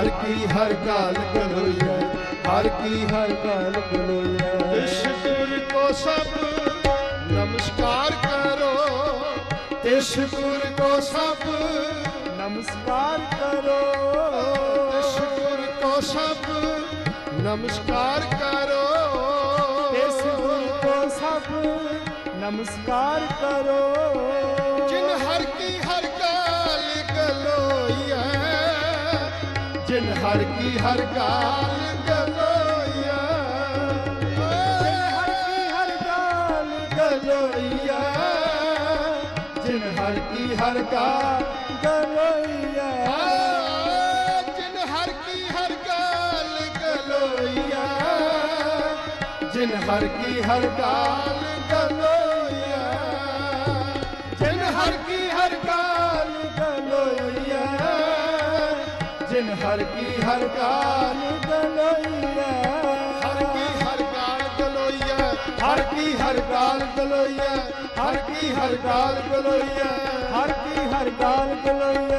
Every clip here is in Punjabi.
ਹਰ ਕੀ ਹਰ ਕਾਲ ਗਲੋਈਐ ਹਰ ਕੀ ਹਰ ਕਾਲ ਗਲੋਈਐ ਤਿਸ ਗੁਰ ਕੋ ਸਭ ਨਮਸਕਾਰ ਕਰੋ ਤਿਸ ਗੁਰ ਕੋ ਸਭ ਨਮਸਕਾਰ ਕਰੋ। ਤਿਸ ਗੁਰ ਕੋ ਸਭ ਨਮਸਕਾਰ ਕਰੋ। ਤਿਸ ਗੁਰ ਕੋ ਸਭ ਨਮਸਕਾਰ ਕਰੋ। ਜਿਨ ਹਰ ਕੀ ਹਰ ਗਲੋਇਆ ਗਲੋਈਐ ਹਰ ਕੀ ਹਰ ਕਾਲ ਗਲੋਈਆ। ਜਿਨ ਹਰ ਕੀ ਹਰ ਕਾਲ ਗਲੋਈਆ। ਜਿਨ ਹਰ ਕੀ ਹਰ ਕਾਲ ਗਲੋਈਐ ਜਿਨ ਹਰ ਕੀ ਹਰ ਕਾਲ ਗਲੋਈਆ। ਜਿਨ ਹਰ ਕੀ ਹਰ ਕੀ ਹਰ ਕਾਲ ਗਲੋਈਆ ਹਰ ਕੀ ਹਰ ਕਾਲ ਗਲੋਈਐ ਹਰ ਕੀ ਹਰ ਕਾਲ ਗਲੋਈਆ ਹਰ ਕੀ ਹਰ ਕਾਲ ਗਲੋਈਆ ਹਰ ਕੀ ਹਰ ਕਾਲ ਗਲੋਈਆ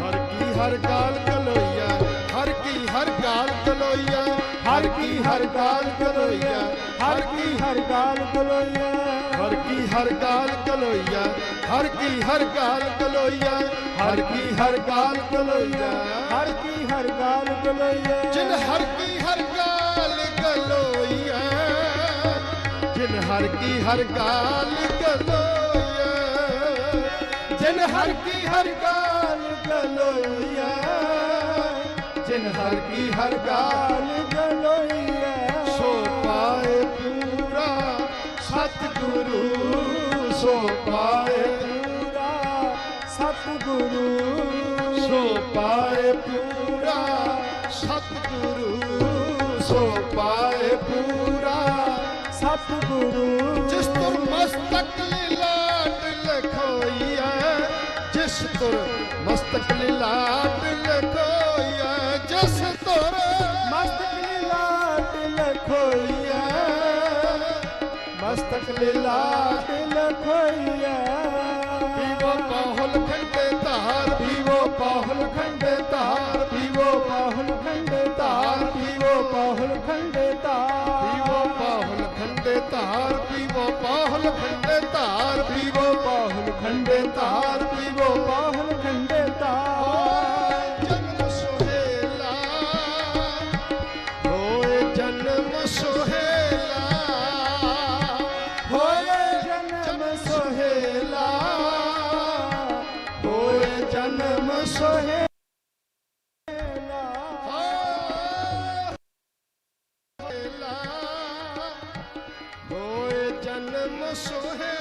ਹਰ ਕੀ ਹਰ ਕਾਲ ਗਲੋਈਐ ਹਰ ਕੀ ਹਰ ਕਾਲ ਗਲੋਈਐ ਹਰ ਕੀ ਹਰ ਕਾਲ ਗਲੋਈਆ ਹਰ ਕੀ ਹਰ ਕਾਲ ਗਲੋਈਆ ਹਰ ਕੀ ਹਰ ਕਾਲ ਗਲੋਈਐ ਹਰ ਕੀ ਹਰ ਕਾਲ ਗਲੋਈਐ ਹਰ ਕੀ ਹਰ ਕਾਲ ਗਲੋਈਆ ਹਰ ਕੀ ਹਰ ਕਾਲ ਗਲੋਈਆ ਜਿਨ ਹਰ ਕੀ ਹਰ ਕਾਲ ਗਲੋਈਐ ਜਿਨ ਹਰ ਕੀ ਹਰ ਕਾਲ ਗਲੋਈਐ ਜਿਨ ਹਰ ਕੀ ਹਰ ਕਾਲ ਗਲੋਈਆ ਜਿਨ ਹਰ ਕੀ ਹਰ ਕਾਲ ਪਾਏ ਪੂਰਾ ਸਤਿਗੁਰੂ ਸੋ ਪਾਏ ਪੂਰਾ। ਸਤਿਗੁਰੂ ਜਿਸ ਤੁਰ ਮਸਤਕ ਲਿਲਾਟ ਲਖੋਈਐ ਜਿਸ ਤੁਰ ਮਸਤਕ ਲਿਲਾਟ ਲਖੋਈਐ ਜਿਸ ਤੁਰ ਮਸਤਕ ਲੀਲਾਟ ਲਖੋਈਆ ਮਸਤਕ ਲੀਲਾਟ ਲਖੋਈਆ ਖੰਡੇ ਧਾਰ ਪੀਵੋ ਪਾਹੁਲ ਖੰਡੇ ਧਾਰ ਪੀਵੋ। ਪਾਹੁਲ ਖੰਡੇ ਧਾਰ। ਜਨਮ ਸੁਹੇਲਾ ਹੋਏ ਜਨਮ ਸੁਹੇਲਾ ਹੋਏ ਜਨਮ ਸੋਹੇਲਾ ਹੋਏ ਜਨਮ ਸੋਹੇਲਾ। sorrer.